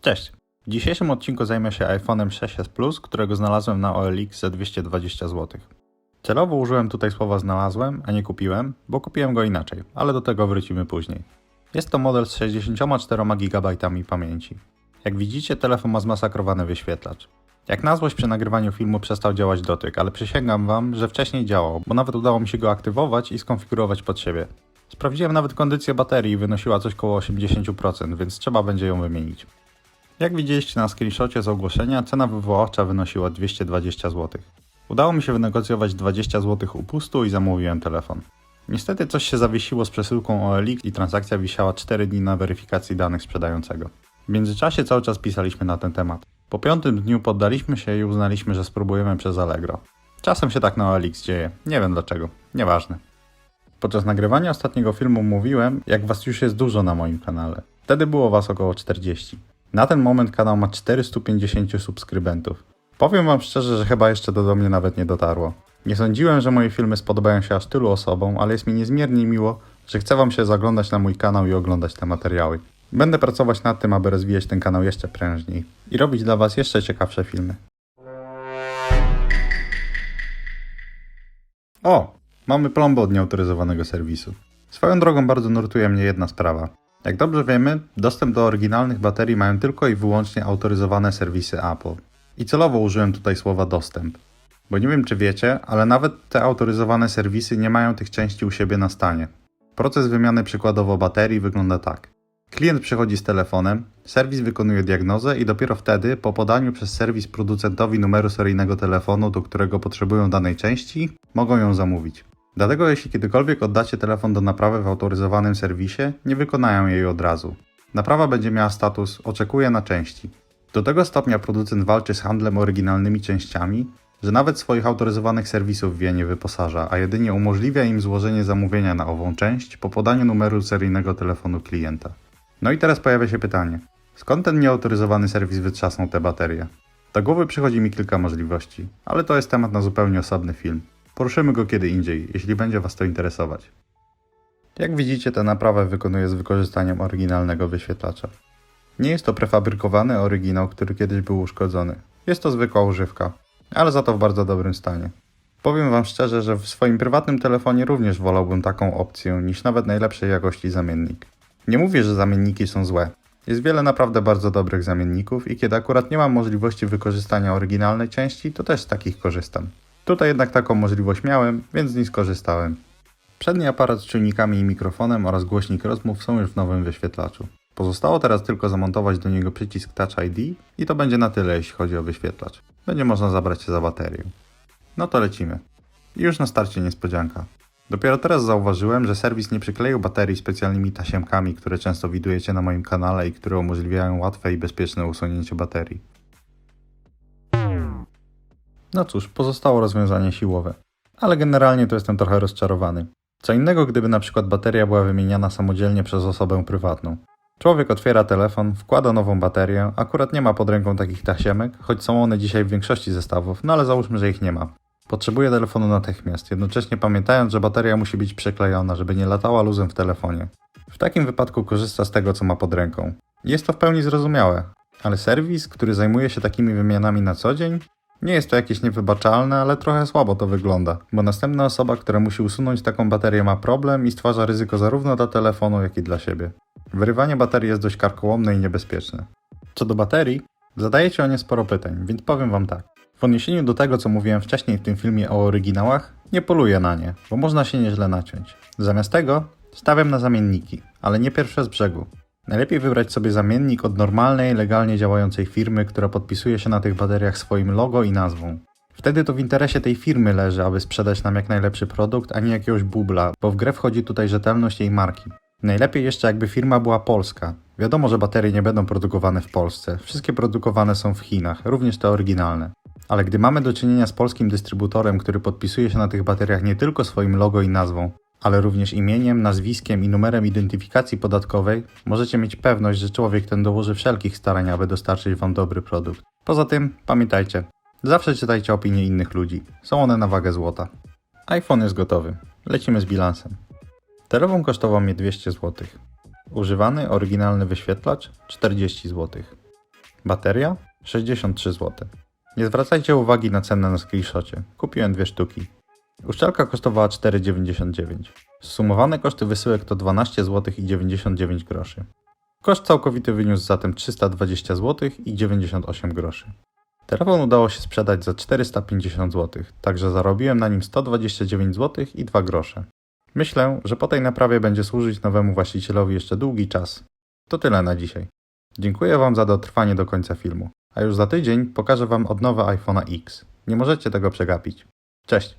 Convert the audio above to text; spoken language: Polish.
Cześć! W dzisiejszym odcinku zajmę się iPhone'em 6s Plus, którego znalazłem na OLX za 220 zł. Celowo użyłem tutaj słowa znalazłem, a nie kupiłem, bo kupiłem go inaczej, ale do tego wrócimy później. Jest to model z 64 GB pamięci. Jak widzicie, telefon ma zmasakrowany wyświetlacz. Jak na złość przy nagrywaniu filmu przestał działać dotyk, ale przysięgam wam, że wcześniej działał, bo nawet udało mi się go aktywować i skonfigurować pod siebie. Sprawdziłem nawet kondycję baterii i wynosiła coś koło 80%, więc trzeba będzie ją wymienić. Jak widzieliście na screenshocie z ogłoszenia, cena wywoławcza wynosiła 220 zł. Udało mi się wynegocjować 20 zł upustu i zamówiłem telefon. Niestety coś się zawiesiło z przesyłką OLX i transakcja wisiała 4 dni na weryfikacji danych sprzedającego. W międzyczasie cały czas pisaliśmy na ten temat. Po piątym dniu poddaliśmy się i uznaliśmy, że spróbujemy przez Allegro. Czasem się tak na OLX dzieje, nie wiem dlaczego, nieważne. Podczas nagrywania ostatniego filmu mówiłem, jak was już jest dużo na moim kanale. Wtedy było was około 40. Na ten moment kanał ma 450 subskrybentów. Powiem wam szczerze, że chyba jeszcze to do mnie nawet nie dotarło. Nie sądziłem, że moje filmy spodobają się aż tylu osobom, ale jest mi niezmiernie miło, że chce wam się zaglądać na mój kanał i oglądać te materiały. Będę pracować nad tym, aby rozwijać ten kanał jeszcze prężniej i robić dla was jeszcze ciekawsze filmy. O! Mamy plombę od nieautoryzowanego serwisu. Swoją drogą bardzo nurtuje mnie jedna sprawa. Jak dobrze wiemy, dostęp do oryginalnych baterii mają tylko i wyłącznie autoryzowane serwisy Apple. I celowo użyłem tutaj słowa dostęp. Bo nie wiem czy wiecie, ale nawet te autoryzowane serwisy nie mają tych części u siebie na stanie. Proces wymiany przykładowo baterii wygląda tak. Klient przychodzi z telefonem, serwis wykonuje diagnozę i dopiero wtedy, po podaniu przez serwis producentowi numeru seryjnego telefonu, do którego potrzebują danej części, mogą ją zamówić. Dlatego jeśli kiedykolwiek oddacie telefon do naprawy w autoryzowanym serwisie, nie wykonają jej od razu. Naprawa będzie miała status oczekuje na części. Do tego stopnia producent walczy z handlem oryginalnymi częściami, że nawet swoich autoryzowanych serwisów wie nie wyposaża, a jedynie umożliwia im złożenie zamówienia na ową część po podaniu numeru seryjnego telefonu klienta. No i teraz pojawia się pytanie, skąd ten nieautoryzowany serwis wytrzasnął te baterie? Do głowy przychodzi mi kilka możliwości, ale to jest temat na zupełnie osobny film. Poruszymy go kiedy indziej, jeśli będzie Was to interesować. Jak widzicie, tę naprawę wykonuję z wykorzystaniem oryginalnego wyświetlacza. Nie jest to prefabrykowany oryginał, który kiedyś był uszkodzony. Jest to zwykła używka, ale za to w bardzo dobrym stanie. Powiem Wam szczerze, że w swoim prywatnym telefonie również wolałbym taką opcję niż nawet najlepszej jakości zamiennik. Nie mówię, że zamienniki są złe. Jest wiele naprawdę bardzo dobrych zamienników i kiedy akurat nie mam możliwości wykorzystania oryginalnej części, to też z takich korzystam. Tutaj jednak taką możliwość miałem, więc z niej skorzystałem. Przedni aparat z czujnikami i mikrofonem oraz głośnik rozmów są już w nowym wyświetlaczu. Pozostało teraz tylko zamontować do niego przycisk Touch ID i to będzie na tyle, jeśli chodzi o wyświetlacz. Będzie można zabrać się za baterię. No to lecimy. I już na starcie niespodzianka. Dopiero teraz zauważyłem, że serwis nie przykleił baterii specjalnymi tasiemkami, które często widujecie na moim kanale i które umożliwiają łatwe i bezpieczne usunięcie baterii. No cóż, pozostało rozwiązanie siłowe. Ale generalnie to jestem trochę rozczarowany. Co innego, gdyby na przykład bateria była wymieniana samodzielnie przez osobę prywatną. Człowiek otwiera telefon, wkłada nową baterię, akurat nie ma pod ręką takich tasiemek, choć są one dzisiaj w większości zestawów, no ale załóżmy, że ich nie ma. Potrzebuje telefonu natychmiast, jednocześnie pamiętając, że bateria musi być przyklejona, żeby nie latała luzem w telefonie. W takim wypadku korzysta z tego, co ma pod ręką. Jest to w pełni zrozumiałe, ale serwis, który zajmuje się takimi wymianami na co dzień, nie jest to jakieś niewybaczalne, ale trochę słabo to wygląda, bo następna osoba, która musi usunąć taką baterię ma problem i stwarza ryzyko zarówno dla telefonu, jak i dla siebie. Wyrywanie baterii jest dość karkołomne i niebezpieczne. Co do baterii, zadajecie o nie sporo pytań, więc powiem wam tak. W odniesieniu do tego, co mówiłem wcześniej w tym filmie o oryginałach, nie poluję na nie, bo można się nieźle naciąć. Zamiast tego stawiam na zamienniki, ale nie pierwsze z brzegu. Najlepiej wybrać sobie zamiennik od normalnej, legalnie działającej firmy, która podpisuje się na tych bateriach swoim logo i nazwą. Wtedy to w interesie tej firmy leży, aby sprzedać nam jak najlepszy produkt, a nie jakiegoś bubla, bo w grę wchodzi tutaj rzetelność jej marki. Najlepiej jeszcze jakby firma była polska. Wiadomo, że baterie nie będą produkowane w Polsce. Wszystkie produkowane są w Chinach, również te oryginalne. Ale gdy mamy do czynienia z polskim dystrybutorem, który podpisuje się na tych bateriach nie tylko swoim logo i nazwą, ale również imieniem, nazwiskiem i numerem identyfikacji podatkowej, możecie mieć pewność, że człowiek ten dołoży wszelkich starań, aby dostarczyć Wam dobry produkt. Poza tym, pamiętajcie, zawsze czytajcie opinie innych ludzi. Są one na wagę złota. iPhone jest gotowy. Lecimy z bilansem. Telefon kosztował mnie 200 zł. Używany, oryginalny wyświetlacz 40 zł. Bateria 63 zł. Nie zwracajcie uwagi na cenę na screenshocie. Kupiłem dwie sztuki. Uszczelka kosztowała 4,99. Zsumowane koszty wysyłek to 12 zł i 99 groszy. Koszt całkowity wyniósł zatem 320 zł i 98 groszy. Telefon udało się sprzedać za 450 zł, także zarobiłem na nim 129 zł i 2 grosze. Myślę, że po tej naprawie będzie służyć nowemu właścicielowi jeszcze długi czas. To tyle na dzisiaj. Dziękuję Wam za dotrwanie do końca filmu, a już za tydzień pokażę Wam odnowę iPhone'a X. Nie możecie tego przegapić. Cześć!